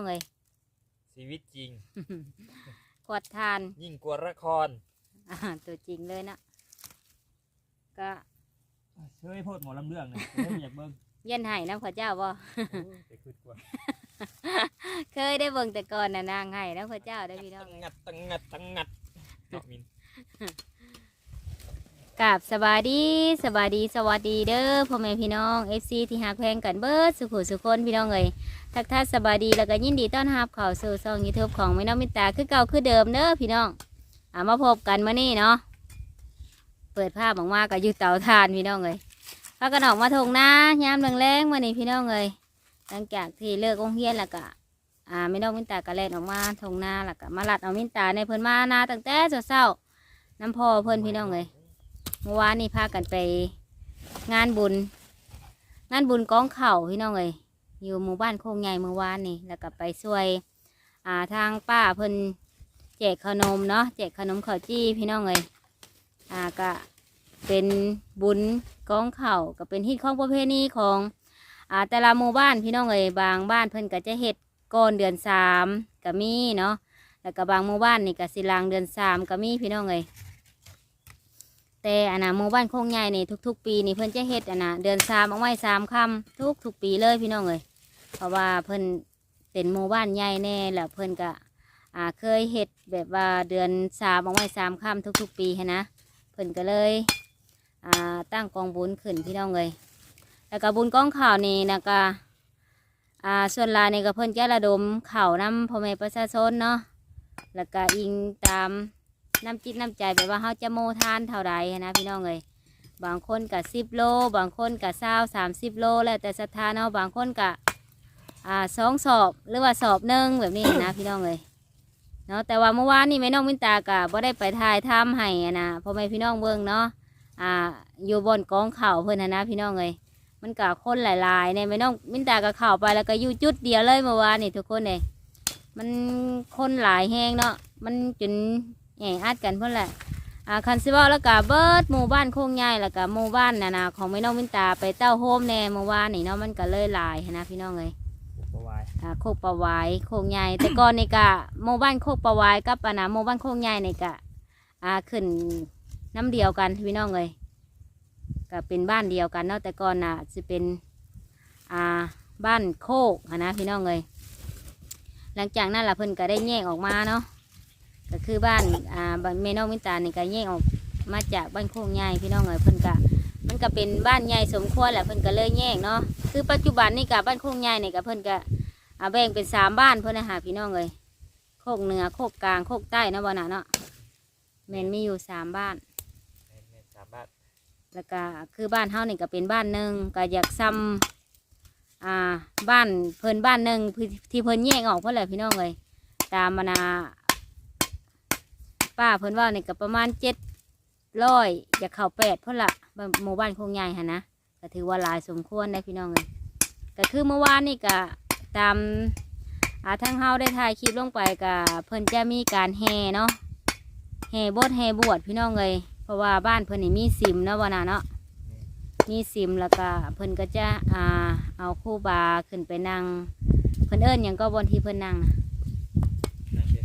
องเลยชีวิตจริง ขวดทานยิ่งกว่าละครอ่าตัวจริงเลยนะก็เฮ้ยโพดหมอลำเรื่องนะเฮ้ยอยากเบิ่งเย็นไห้น้ำข้าวเจ้าบ่ไปคืดกว่าเคยได้เบิ่งแต่ก่อนน่ะนางไห้น้ำข้าวเจ้าได้อพี่น้องตังเอ้ยงัดตังงัดตังงัดเนาะมิน กับสบายดีสบายดีสวัสดีเด้อพ่อแม่พี่น้อง FC ที่หักแพงกันเบิร์ดสุขุสุคนพี่น้องเอ้ยทักทายสบายดีแล้วก็ยินดีต้อนรับเข้าสู่ช่อง YouTube ของแม่น้องมิตาคือเก่าคือเดิมเด้อพี่น้องอ่ามาพบกันมื้อนี้เนาะเปิดภาพออกมาก็อยู่เตาถ่านพี่น้องเอ้ยพากันออกมาทงนายามแรงๆมื้อนี้พี่น้องเอ้ยหลังจากที่เลิกโรงเรียนแล้วก็อ่าแม่น้องมิตตาก็แล่นออกมาทงนาแล้วก็มาลัดเอามิตตาในเพิ่นมานาตั้งแต่เช้าน้ำพ่อเพิ่นพี่น้องเอ้ย เมื่อวานนี่พากันไปงานบุญ งานบุญกองเข่าพี่น้องเอ้ยอยู่หมู่บ้านโคงใหญ่เมื่อวานนี่แล้วก็ไปช่วยอ่าทางป้าเพิ่นแจกขนมเนาะแจกขนมข้าวจี้พี่น้องเอ้ยอ่าก็เป็นบุญกองเข่าก็เป็นฮิตของประเพณีของอ่าแต่ละหมู่บ้านพี่น้องเอ้ยบางบ้านเพิ่นก็จะเฮ็ดก่อนเดือนสามก็มีเนาะแล้วก็บางหมู่บ้านนี่ก็สิลางเดือนสามก็มีพี่น้องเอ้ย แต่อันนะหมู่บ้านโคงใหญ่นี่ทุก ๆ ปีนี่เพิ่นจะเฮ็ดอันนะเดือนสามเอาไว้สามคำทุกทุกๆปีเลยพี่น้องเอ้ยเพราะว่าเพิ่นเป็นหมู่บ้านใหญ่แน่แล้วเพิ่นก็อ่าเคยเฮ็ดแบบว่าเดือนสามเอาไว้สามคำทุก ๆ ปีหั้นนะเพิ่นก็เลยอ่าตั้งกองบุญขึ้นพี่น้องเอ้ยแล้วก็บุญกองข่าวนี่นะก็อ่าส่วนลายนี่ก็เพิ่นจะระดมข่าวนำพ่อแม่ประชาชนเนาะแล้วก็อิงตาม น้ำจิตน้ำใจแบบว่าเขาจะโมทานเท่าไรนะพี่น้องเลยบางคนกับสิบโล บางคนกับเศร้าสามสิบโล แล้วแต่ศรัทธาเนาะบางคนกับอ่าสองสอบหรือว่าสอบหนึ่งแบบนี้นะพี่น้องเลยเนาะแต่ว่าเมื่อวานนี่แม่น้องมินตากะบ่ได้ไปถ่ายทำให้อะนะพ่อแม่พี่น้องเบิ่งเนาะอ่าอยู่บนกองเข่าเพิ่นนะนะพี่น้องเลยมันกับคนหลายๆเนี่ยแม่น้องมินตากะเข่าไปแล้วก็อยู่จุดเดียวเลยเมื่อวานนี่ทุกคนเลยมันคนหลายแห้งเนาะมันจน แห่อัดกันเพื่อนแหละอ่าคันซิเว่าแล้วก็เบิดหมู่บ้านโคงใหญ่แล้วก็หมู่บ้านนานาของแม่น้องมินตาไปเต้าโฮมแน่เมื่อวานนี่เนาะมันก็เลยหลายหั้นนะพี่น้องเลยประวายอ่าโคกประวายโคงใหญ่ แต่ก่อนนี่กะหมู่บ้านโคกประวายกับอันนะหมู่บ้านโคงใหญ่นี่กะอ่าขึ้นน้ำเดียวกันพี่น้องเลยก็เป็นบ้านเดียวกันเนาะแต่ก่อนน่ะจะเป็นอ่าบ้านโคกหั้นนะพี่น้องเลยหลังจากนั้นล่ะเพิ่นก็ได้แยกออกมาเนาะ ก็คือบ้านอ่าบ้านแม่น้องมินตานี่ก็แยกออกมาจากบ้านโคงใหญ่พี่น้องเอ๋ยเพิ่นก็มันก็เป็นบ้านใหญ่สมควรแหละเพิ่นก็เลยแยกเนาะคือปัจจุบันนี่กับบ้านโคงใหญ่นี่ก็เพิ่นก็อ่าแบ่งเป็นสามบ้านเพิ่นนะหาพี่น้องเอ๋ยโคกเหนือโคกกลางโคกใต้เนาะบ่น่ะเนาะแม่นมีอยู่สามบ้าน แม่นแม่นสามบาทแล้วก็คือบ้านเฮานี่ก็เป็นบ้านหนึ่งก็อยากซ้ำอ่าบ้านเพิ่นบ้านหนึ่งที่เพิ่นแยกออกเพิ่นแหละพี่น้องเอ๋ยตามมานา ป้าเพิ่นว่านี่ก็ประมาณเจ็ดร้อยอยากเข้าแปดเพิ่นละบ้านหมู่บ้านคงใหญ่ฮะนะก็ถือว่าหลายสมควรได้พี่น้องเลยก็คือเมื่อวานนี่ก็ตามอาทั้งเฮาได้ถ่ายคลิปลงไปก็เพิ่นจะมีการแห่เนาะแห่บดแห่บวชพี่น้องเลยเพราะว่าบ้านเพิ่นนี่มีซิมเนาะวันน่ะเนาะมีซิมแล้วก็เพิ่นก็จะอ่าเอาคู่บาขึ้นไปนั่งเพิ่นเอิ้นหยังก็บนที่เพิ่นนั่งนะนั่นเด้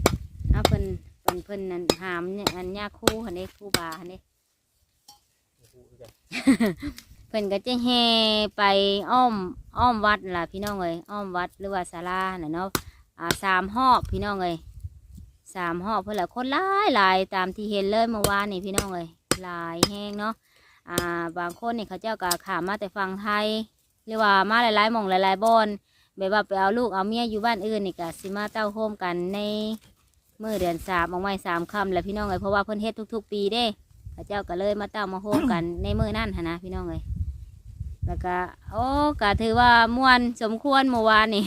เอาเพิ่นเพิ่ นเพิ่นนั่นหามเนี่ยอันยาคู่หันเด้คู่บาหันเด้เพิ่นก็จะแห่ไปอ้อมอ้อมวัดล่ะพี่น้องเอ้ยอ้อมวัดหรือว่าศาลาน่ะเนาะอ่าสามหอบพี่น้องเอ้ยสามหอบเพิ่อนละคนหลายหลายตามที่เห็นเลยเมื่อวานนี่พี่น้องเอ้ยหลายแห้งเนาะอ่าบางคนนี่เขาเจ้าก็ขามมาแต่ฝั่งไทยหรือว่ามาหลายๆหม่องหลายๆบอนแบบว่าไปเอาลูกเอาเมียอยู่บ้านอื่นนี่ก็สิมาเต้าโฮมกันใน มื่อเดือนสามออกไม้สามคำแหล้วพี่น้องเลยเพราะว่าเพิ่นเฮ็ดทุก ๆ ปีเด้พระเจ้าก็เลยมาเต้ามาโฮมกัน ในมือนั่นหนนะพี่น้องเลยแล้วก็โอ้ก็ถือว่าม่วนสมควรเมื่อวานนี่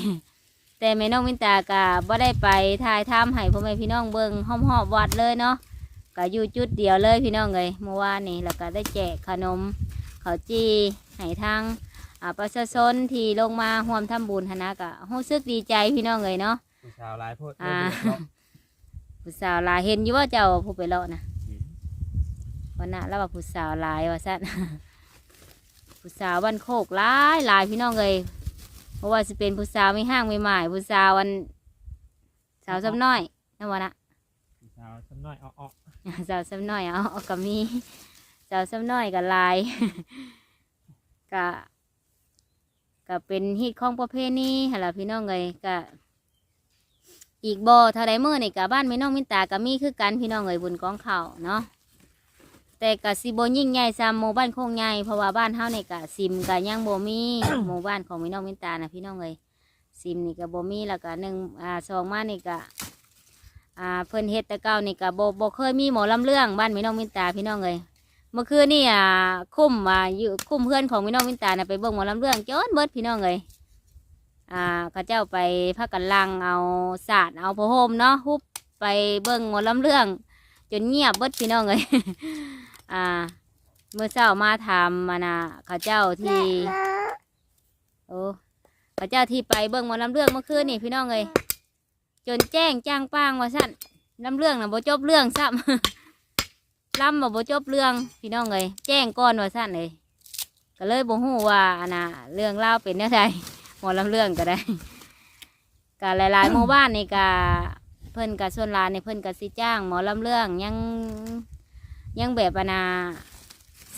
แต่แม่น้องมินตาก็บ่ได้ไปถ่ายทำให้พ่อแม่พี่น้องเบิ่งห้อมหอบวัดเลยเนาะก็อยู่จุดเดียวเลยพี่น้องเลยเมื่อวานนี่แล้วก็ได้แจกขนมข้าวจีให้ทางอ่าประชาชนที่ลงมาร่วมทำบุญหนนะก็รู้สึกดีใจพี่น้องเลยเนาะผู้สาวหลายโพด ผู้สาวหลายเห็นอยู่ว่าเจ้าผู้ไปเลาะนะเห็นวันน่ะแล้วว่าผู้สาวหลายว่าซั่นผู้สาววันโคกหลายหลายพี่น้องเลยเพราะว่าสิเป็นผู้สาวไม่ห้างไม่หมายผู้สาววันสาวซ้ำน้อยนะวะนะผู้สาวสักหน่อยอ้อสาวซ้ำน้อยเอาเอาก็มีสาวซ้ำน้อยกับลายก็ก็เป็นฮิตของประเพณีหั่นล่ะพี่น้องเลยก็ อีกบ่อเท่าใดมื้อนี่ก็บ้านแม่น้องมินตาก็มีคือกันพี่น้องเอ้ยบุญกองข้าวเนาะแต่ก็สิบ่ยิ่งใหญ่ซ้ำหมู่บ้านโคงใหญ่เพราะว่าบ้านเฮานี่ก็ซิมก็ยังบ่มี หมู่บ้านของแม่น้องมินตานะพี่น้องเอ้ยซิมนี่ก็บ่มีแล้วก็หนึ่งอ่าสองมานี่ก็อ่าเพิ่นเฮ็ดแต่เก่านี่ก็บ่บ่เคยมีหมอลำเรื่องบ้านแม่น้องมินตาพี่น้องเลยเมื่อคืนนี่อ่าคุ้มอ่าอยู่คุ้มเพื่อนของแม่น้องมินตาน่ะไปเบิ่งหมอลำเรื่องจนเบิดพี่น้องเลย อ่าเขาเจ้าไปพากันลังเอาศาสตร์เอาผ้าห่มเนาะฮุบไปเบิ่งหมอลำเรื่อง จนเงียบเบิดพี่น้องเลยอ่า เมื่อเช้ามาถามานะเขาเจ้าที่โอ้เขาเจ้าที่ไปเบิ่งหมอลำเรื่องเมื่อคืนนี่พี่น้องเลยจนแจ้งจ้างป้างว่าสั้นลำเรื่องนะบ่จบเรื่องซ้ำลำบ่บ่จบเรื่องพี่น้องเลยแจ้งก่อนว่าสั้นเลยก็เลยบ่ฮู้ว่าอันน่ะเรื่องเล่าเป็นแนวใด หมอลำเรื่องก็ได้ก็หลายๆหมู่บ้านนี่ก็เพิ่นก็ส่วนลายในเพิ่นก็สิจ้าง หมอลำเรื่องยังยังแบบอนน่ะ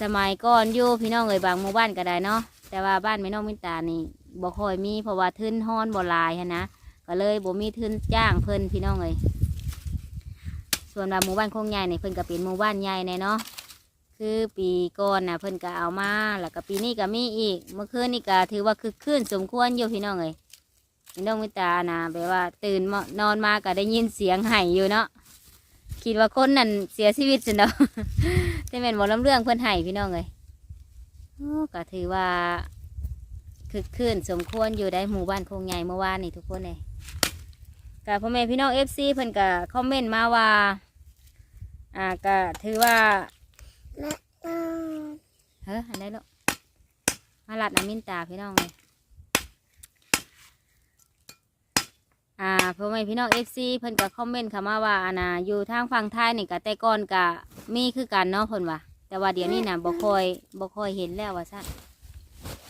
สมัยก่อนอยู่พี่น้องเลยบางหมู่บ้านก็ได้เนาะแต่ว่าบ้านแม่น้องมินตานี่บ่ค่อยมีเพราะว่าทึนฮ้อนบ่ลายหั้นะก็เลยบ่มีทุนจ้างเพิ่นพี่น้องเลยส่วนว่าหมู่บ้านโคงใหญ่เนี่เพิ่นก็เป็นหมู่บ้านใหญ่แน่เนาะ คือปีก่อนนะเพิ่นก็เอามาแล้วก็ปีนี้ก็มีอีก เมื่อคืนนี่ก็ถือว่าคึกคืนสมควรอยู่พี่น้องเลยพี่น้องมิตานะแบบว่า ตื่นนอนมาก็ได้ยินเสียงไห้อยู่เนาะคิดว่าคนนั่นเสียชีวิตสิเนาะแต่แม่นบ่ลำเรื่องเพิ่นไห้พี่น้องเลยก็ถือว่าคึกคืนสมควรอยู่ได้หมู่บ้านคงใหญ่เมื่อวานนี่ทุกคนเลยกับพ่อแม่พี่น้องเอฟซีเพิ่นก็คอมเมนต์มาว่า อ่าก็ถือว่า เฮ้ยอันไหนลูกมาลัดน้ำมินตาพี่น้องเลยอ่าพ่อแม่พี่น้องเอฟซีเพิ่นก็คอมเมนต์เข้ามาว่าอันน่ะอยู่ทางฝั่งไทยนี่ก็แต่ก่อนก็มีคือกันเนาะเพิ่นว่าแต่ว่าเดี๋ยวนี้น่ะบ่ค่อยบ่ค่อยเห็นแล้วว่าซั่น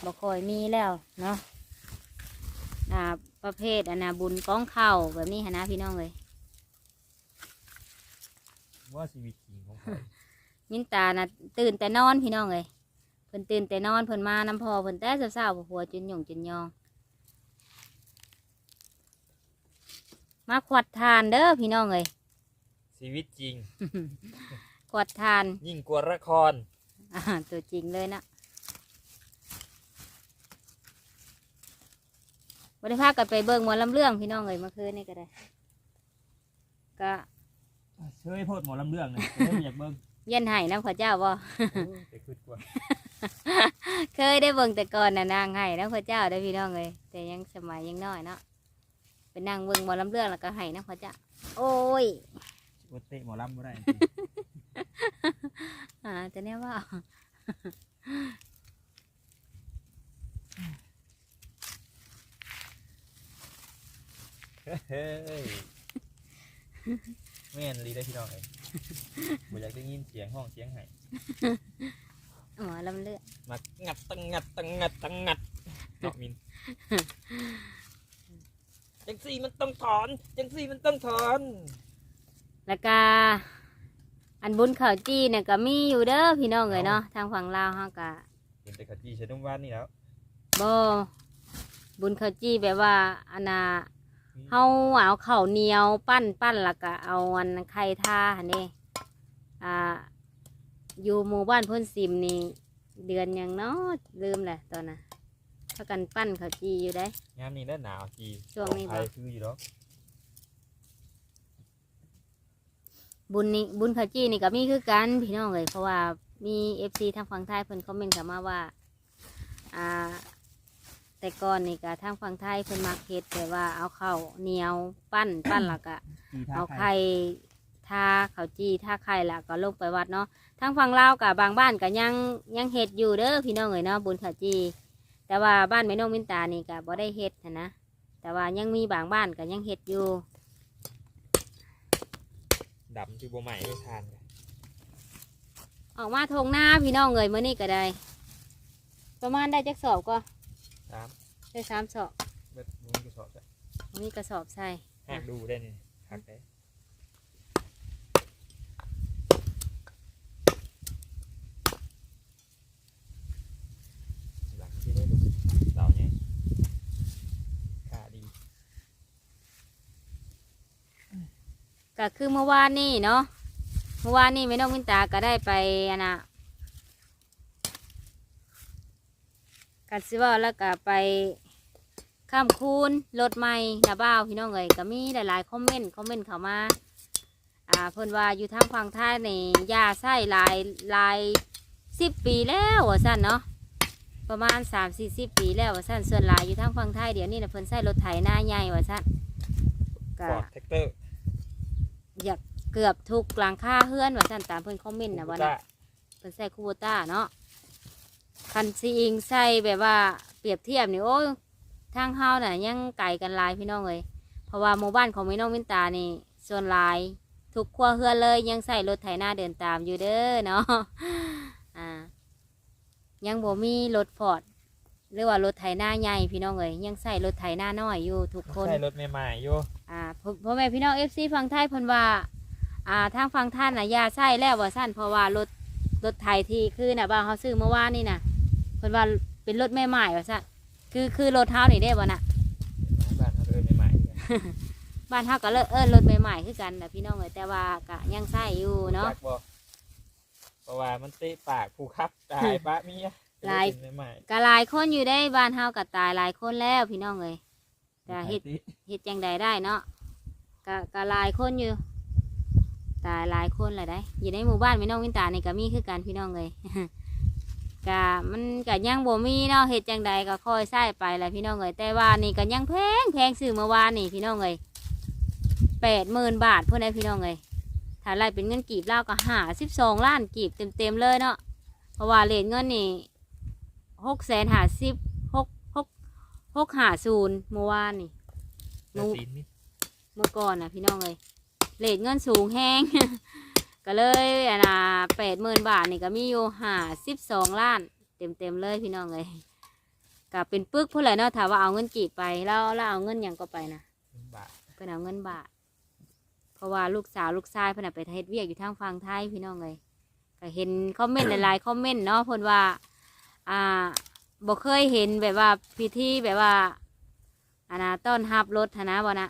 บ่ค่อยมีแล้วเนาะอ่าประเภทอันนาบุญก้องเข่าแบบนี้ฮะนะพี่น้องเลยๆว่าชีวิตจริงของเขา มินตานะตื่นแต่นอนพี่น้องเลยเพิ่นตื่นแต่นอนเพิ่นมาน้ำพอเพิ่นแต่เช้าๆหัวจนหยงจนยอง มาขวัดทานเด้อพี่น้องเลยชีวิตจริง ขวัดทานยิ่งกว่าละครอ่าตัวจริงเลยนะบริภาคกันไปเบิ่งหมอลำเรื่องพี่น้องเลยเมื่อคืนนี่ก็ได้ ก็ เชยโพดหมอลำเรื่องเลยเริ่มอยากเบิ่ง เย็นไห้น้ำข้าเจ้าบ่ไปคืดกว่าเคยได้เบิ่งแต่ก่อนน่ะนางไห้น้ำข้าเจ้าได้อพี่น้องเลยแต่ยังสมัยยังน้อยเนาะไปนั่งเบิ่งหมอลำเรื่องแล้วก็ไห้น้ำข้าเจ้าโอ้ยว่าเตะหมอลำบ่ได้อ่าแต่เนี่ยว่า เฮ้ยแม่นลีได้พี่น้องเลย บ่อยากได้ยินเสียงห้องเสียงไห้หมอลำเรื่องมางัดตังงัดตังงัดตังงัดเนาะมินจังสี่มันต้องถอนจังสี่มันต้องถอนแล้วก็อันบุญเขาวจี้เนี่ยก็มีอยู่เด้อพี่น้องเลยเนาะทางฝั่งลาวเฮาก็เห็นแต่ขจีใช้นุ่มว่านนี่แล้วบ่บุญเขาวจี้แบบว่าอันน่ะ เฮาเอาข้าวเหนียวปั้นปั้นแล้วก็เอาอันไข่ท่าหั่นนี่อ่า อยู่หมู่บ้านเพ่นซิมนี่เดือนหยังเนาะลืมแหละตอนน่ะพากันปั้นข้าวจี้อยู่ได้งานนี้ได้หนาวจีช่วงนี้ไทบ่ยคืออยู่แล้วบุญนี่บุญข้าวจี้นี่ก็มีคือกันพี่น้องเลยเพราะว่ามีเอฟซีทางฝั่งไทยเพิ่นคอมเมนต์เข้ามาว่า อ่า แต่ก่อนนี่ก็ทางฝั่งไทยเพิ่นมักเฮ็ดแต่ว่าเอาข้าวเหนียวปั้นปั้นแล้วก็จีท่าเอาไข่ไข่ทาข้าวจี้ทาไข่และก็ลงไปวัดเนาะทางฝั่งลาวกับบางบ้านก็ยังยังเฮ็ดอยู่เด้อพี่น้องเอ้ยเนาะบุญข้าวจี้แต่ว่าบ้านแม่น้องมินตานี่ก็บ่ได้เฮ็ดหั้นนะแต่ว่ายังมีบางบ้านก็ยังเฮ็ดอยู่ ดำที่บัวใหม่ไม่ทานกันออกมาทงหน้าพี่น้องเอ้ยมื้อนี้ก็ได้ ประมาณได้จักสอบก็ สามได้สามสอบเบ็ดมึงกระสอบจ้ะมีกระสอบใส่หากดูได้นี่คักเด้หลังที่ได้ดูเสาไงขาดีก็คือเมื่อวานนี่เนาะเมื่อวานนี่แม่น้องมินตาก็ได้ไปอันน่ะ กัดซิเว่าแล้วก็ไปข้ามคูนรถใหม่นะบ้าวพี่น้องเอ๋ยก็มีหลายๆคอมเมนต์คอมเมนต์เข้ามาอ่าเพิ่นว่าอยู่ทางฝั่งท้ายนี่ยาไส้หลายหลายสิบปีแล้วว่าสั้นเนาะประมาณสามสี่สิบปีแล้วว่าสั้นส่วนหลายอยู่ทางฝั่งไทยเดี๋ยวนี้นะเพิ่นใส่รถไถหน้าใหญ่ว่าสั้นก็ฟอร์ดแท็กเตอร์อยากเกือบทุกหลังคาเฮือนว่าสั้นตามเพิ่นคอมเมนต์นะว่านะเพิ่นใส่คูโบต้าเนาะ คันซีอิงใส่แบบว่าเปรียบเทียบนี่โอ้ยทางเฮาน่ะยังไกลกันหลายพี่น้องเลยเพราะว่าหมู่บ้านของแม่น้องวินตานี่ส่วนหลายทุกครัวเฮือนเลยยังใส่รถไถนาเดินตามอยู่เด้อเนาะอ่ายังบ่มีรถฟอร์ดหรือว่ารถไถนาใหญ่พี่น้องเอ้ยยังใส่รถไถนาน้อยอยู่ทุกคนใช่รถใหม่ๆอยู่อ่าพ่อพ่อแม่พี่น้องเอฟซีฝั่งไทยเพิ่นว่าอ่าทางฝั่งท่านน่ะยาใส่แล้วว่าสั้นเพราะว่ารถรถไถที่คือน่ะบ้านเขาซื้อเมื่อวานนี่น่ะ เพิ่นว่าเป็นรถใหม่ๆว่าสั้นคือคือรถเท้านี่ได้บ่น่ะบ้านเขาเดินใหม่ๆเลยบ้านเฮาก็เลิกเอิ้นรถใหม่ๆคือกันน่ะพี่น้องเอ้ยแต่ว่าก็ยังใส่อยู่เนาะ จักบ่เพราะว่ามันเตะปากผู้ครับตายปะเมียหลาย เป็นใหม่ก็หลายคนอยู่ได้บ้านเฮาก็ตายหลายคนแล้วพี่น้องเอ้ยๆแต่เฮ็ดเฮ็ดจังใดได้เนาะก็ก็หลายคนอยู่ ตายหลายคนเลยได้ อยู่ในหมู่บ้านพี่น้องวินตานี่ก็มีคือกันพี่น้องเลย ก็มันก็ยังบ่มีเนาะเฮ็ดจังใดก็ค่อยใช้ไปแหละพี่น้องเอ้ยแต่ว่านี่ก็ยังแพงแพงซื้อเมื่อวานนี่พี่น้องเอ้ยแปดหมื่นบาทเพื่อนได้พี่น้องเอ้ยถ้าไล่เป็นเงินกีบเล่าวก็หาสิบสองล้านกีบเต็มๆเลยเนาะเพราะว่าเลทเงินนี่หกแสนหาสิบหกหกหกหาศูนย์เมื่อวานนี่เดี๋ยวตีนนี่เมื่อก่อนนะพี่น้องเลยเลทเงินสูงแห้ง ก็เลยอันน่ะแปดหมื่นบาทนี่ก็มีอยู่หาสิบสองล้าน เต็มเต็มๆเลยพี่น้องเลยก็เป็นปึกเพื่อไรเนาะถามว่าเอาเงินกี่ไปแล้วแล้วเอาเงินหยังก็ไปนะบาทเพิ่นเอาเงินบาท เพราะว่าลูกสาวลูกชายเพิ่นนะไปเฮ็ดเวียกอยู่ทางฝั่งไทยพี่น้องเลยก็เห็นคอมเมนต์หลายๆคอมเมนต์เนาะเพิ่นว่า อ่าบ่เคยเห็นแบบว่าพิธีแบบว่าอันน่ะต้อนรับรถหั้นนะบ่นะ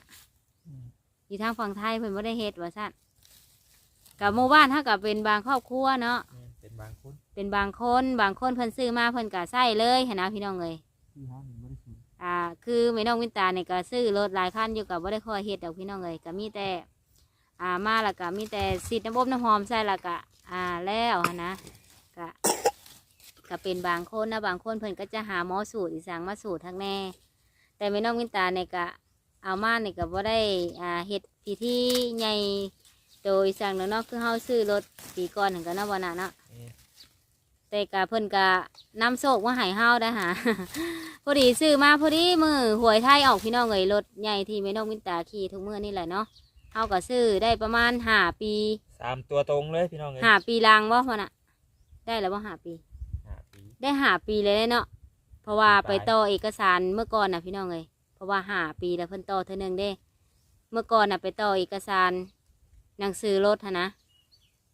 อืมอยู่ทางฝั่งไทยเพิ่นบ่ได้เฮ็ดว่าซั่น กับหมู่บ้านเฮาก็เป็นบางครอบครัวเนาะนี่เป็นบางคนเป็นบางคนบางคนเพิ่นซื้อมาเพิ่นก็ใช้เลยหันนะพี่น้องเอ้ยที่ห้างไม่ได้ซื้ออ่า คือแม่น้องวินตาเนี่ยก็ซื้อรถหลายคันอยู่กับบ่ได้ค่อยเฮ็ดดอกพี่น้องเอ้ยก็มีแต่ อ่ามาแล้วก็มีแต่สีดน้ำอบน้ำหอมใส่แล้วก็อ่าแล้วหันนะก็ก็เป็นบางคนนะบางคนเพิ่นก็จะหาหมอสูตรอีสางมาสูตรทั้งแน่ แต่แม่น้องวินตาเนี่ยก็เอามาเนี่ยก็บ่ได้อ่าเฮ็ดพิธีใหญ่ โดยสั่งเนาะคือเฮาซื้อรถปีก่อนถึงกันเนาะวันนั้นเนาะนี่แต่กะเพิ่นกะนำโศกมาให้เฮาได้อหา พอดีซื้อมาพอดีมือหวยไทยออกพี่น้องเอ้ยรถใหญ่ที่แม่น้องวินตาขี่ทุกมื้อนี่แหละเนาะเฮาก็ซื้อได้ประมาณห้าปีสามตัวตรงเลยพี่น้องเลยห้าปีลังบ่พอน่ะ ได้แล้วบ่ห้าปี ห้าปีได้ห้าปีเลยเนาะ เพราะว่าปีไปปลายต่อเอกสารเมื่อก่อนน่ะพี่น้องเอ้ยเพราะว่าห้าปีแล้วเพิ่นต่อเท่านึงเด้ เมื่อก่อนน่ะไปต่อเอกสาร หนังสือรถหั้นนะ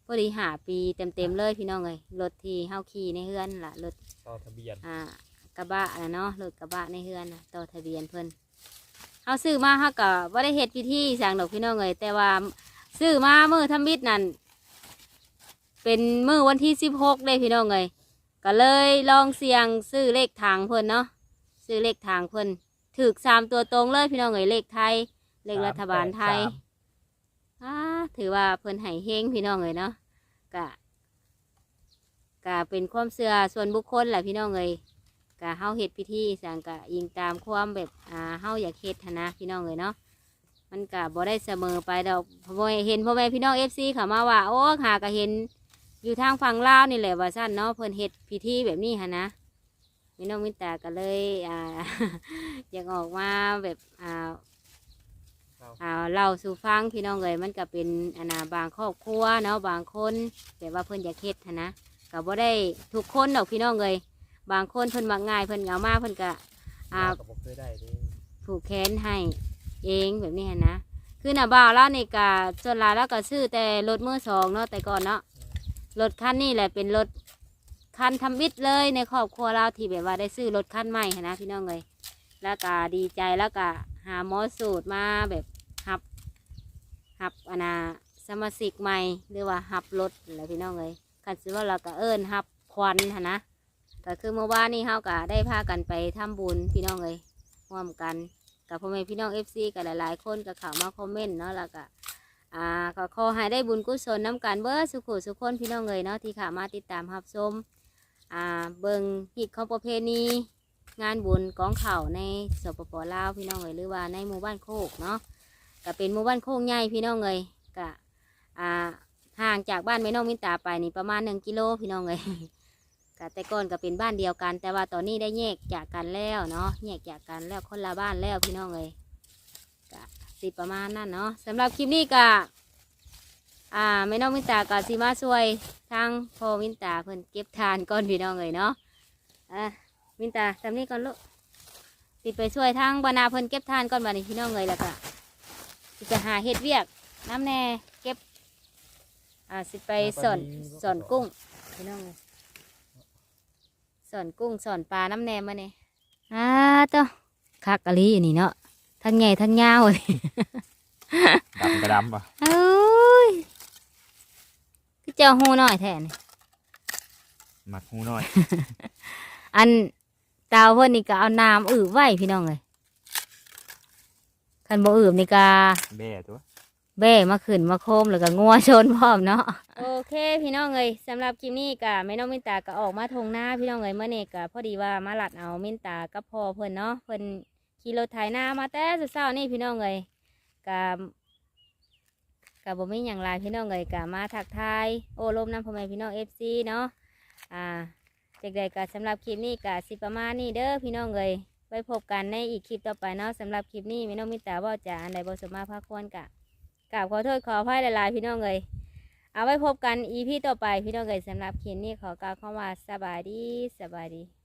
พอดีห้าปีเต็มๆเลยพี่น้องเอ้ยรถที่เฮาขี่ในเฮือนล่ะรถต่อทะเบียนอ่ากระบะนะเนาะรถกระบะในเฮือนน่ะต่อทะเบียนเพิ่นเขาซื้อมาเขาก็ว่าได้เฮ็ดพิธีสั่งดอกพี่น้องเลยแต่ว่าซื้อมาเมื่อทำบิดนั่นเป็นเมื่อวันที่สิบหกเลยพี่น้องเลยก็เลยลองเสี่ยงซื้อเลขทางเพิ่นเนาะซื้อเลขทางเพิ่นถือสามตัวตรงเลยพี่น้องเลยเลขไทยเลขรัฐบาลไทยอ่า ถือว่าเพิ่นให้เฮงพี่น้องเลยเนาะกะกะเป็นความเชื่อส่วนบุคคลแหละพี่น้องเลยกะเฮาเฮ็ดพิธีสั่งกะยิงตามความแบบอ่าเฮาอยากเฮ็ดหั้นนะพี่น้องเลยเนาะมันกะบ่ได้เสมอไปดอกพ่อแม่เห็นพ่อแม่พี่น้อง FC เขามาว่าโอ้หากะเห็นอยู่ทางฝั่งลาวนี่แหละว่าซั่นเนาะเพิ่นเฮ็ดพิธีแบบนี้หันะพี่น้องมิตาก็เลยอ่าอยากออกมาแบบอ่า อ่าเล่าสู่ฟังพี่น้องเลยมันก็เป็นอนนาบางครอบครัวเนาะบางคนแบบว่าเพิ่นอยากเฮ็ดหั้นนะก็บ่ได้ทุกคนดอกพี่น้องเลยบางคนเพิ่นมักง่ายเพิ่นเอามาเพิ่นก็อ่าเราก็บ่เคยได้เด้ผูกแขนให้เองแบบนี้หั้นนะคืคือหน้าบ่าวแล้วนี่ก็ส่วนหลายแล้วก็ซื้อแต่รถมือสองเนาะแต่ก่อนเนาะรถคันนี้แหละเป็นรถคันทำบิดเลยในครอบครัวเราที่แบบว่าได้ซื้อรถคันใหม่หั้นนะพี่น้องเลยแล้วก็ดีใจแล้วก็หาหมอสูตรมาแบบหับ หับอนาสมาชิกใหม่หรือว่าหับรถอะไรพี่น้องเลยคันซื้อว่าเราก็เอิ้นหับควันหั้นะก็คือเมื่อวานนี้เฮาก็ได้พากันไปทำบุญพี่น้องเลยร่วมกันกับพ่อแม่พี่น้องเอฟซีกับหลาย ๆ คนก็เข้ามาคอมเมนต์เนาะแล้วก็อ่าก็ขอให้ได้บุญกุศลน้ำกันเบอร์สุขุสุขคนพี่น้องเลยเนาะที่ขามาติดตามรับชมอ่าเบิงฮิตของประเพณีงานบุญกองเข่าในสปปลาวพี่น้องเลยหรือว่าในหมู่บ้านโคกเนาะ ก็เป็นหมู่บ้านโคกใหญ่พี่น้องเลยก็อ่าห่างจากบ้านแม่น้องมินตาไปนี่ประมาณหนึ่งกิโลพี่น้องเลยก็แต่ก่อนก็เป็นบ้านเดียวกัน แต่ว่าตอนนี้ได้แยกจากกันแล้วเนาะแยกจากกันแล้วคนละบ้านแล้วพี่น้องเลยก็สิประมาณนั้นเนาะสำหรับคลิปนี้ก็อ่าแม่น้องมินตาก็สิมาช่วยทางพ่อมินตาเพิ่นเก็บทานก่อนพี่น้องเลยเนาะอะมินตาทำนี้ก่อนลูกสิดไปช่วยทางบรรณาเพิ่นเก็บทานก่อนบัดนี้พี่น้องเลยแล้วก็ สิจะหาเฮ็ดเวียก น้ำแน่เก็บ อ่าสิไปสอนสอนกุ้งพี่น้องเลยสอนกุ้งสอนปลาน้ำแหนมมาเนี่ยอ่าตัวคักอะลีอันนี้เนาะทั้งใหญ่ทั้งยาวเลยดำกระดำป่ะเอ้ยคือเจ้าหูน้อยแท้นี่หมักหูหน่อย อันตาวเพิ่นนี่ก็เอาน้ำอืบไว้พี่น้องเลย คันบ่อืบนี่ก็แบ่ตัว แบ่มาขึ้นมาโคมแล้วก็งัวชนพร้อมเนาะ โอเค พี่น้องเอ้ยสำหรับคลิปนี้ก็แม่น้องมินตาก็ออกมาทงหน้าพี่น้องเอ้ยเมื่อนี้ก็พอดีว่ามาหลัดเอามินตากับพ่อเพิ่นเนาะเพิ่นขี่รถไถนามาแต่เช้าๆนี่พี่น้องเอ้ยก็ก็บ่มีหยังหลายพี่น้องเอ้ยก็มาทักทายโอ้ลมน้ำพ่อแม่พี่น้อง FC เนาะอ่าจากใดก็สำหรับคลิปนี้ก็สิประมาณนี้เด้อพี่น้องเอ้ย ไว้พบกันในอีกคลิปต่อไปเนาะสำหรับคลิปนี้แม่น้องมิตาว่าจะอันใดบ่สมมาพาควรกะกราบขอโทษขออภัยหลายๆพี่น้องเลยเอาไว้พบกันอีพีต่อไปพี่น้องเลยสำหรับคลิปนี้ขอกล่าวคำว่าสบายดีสบายดี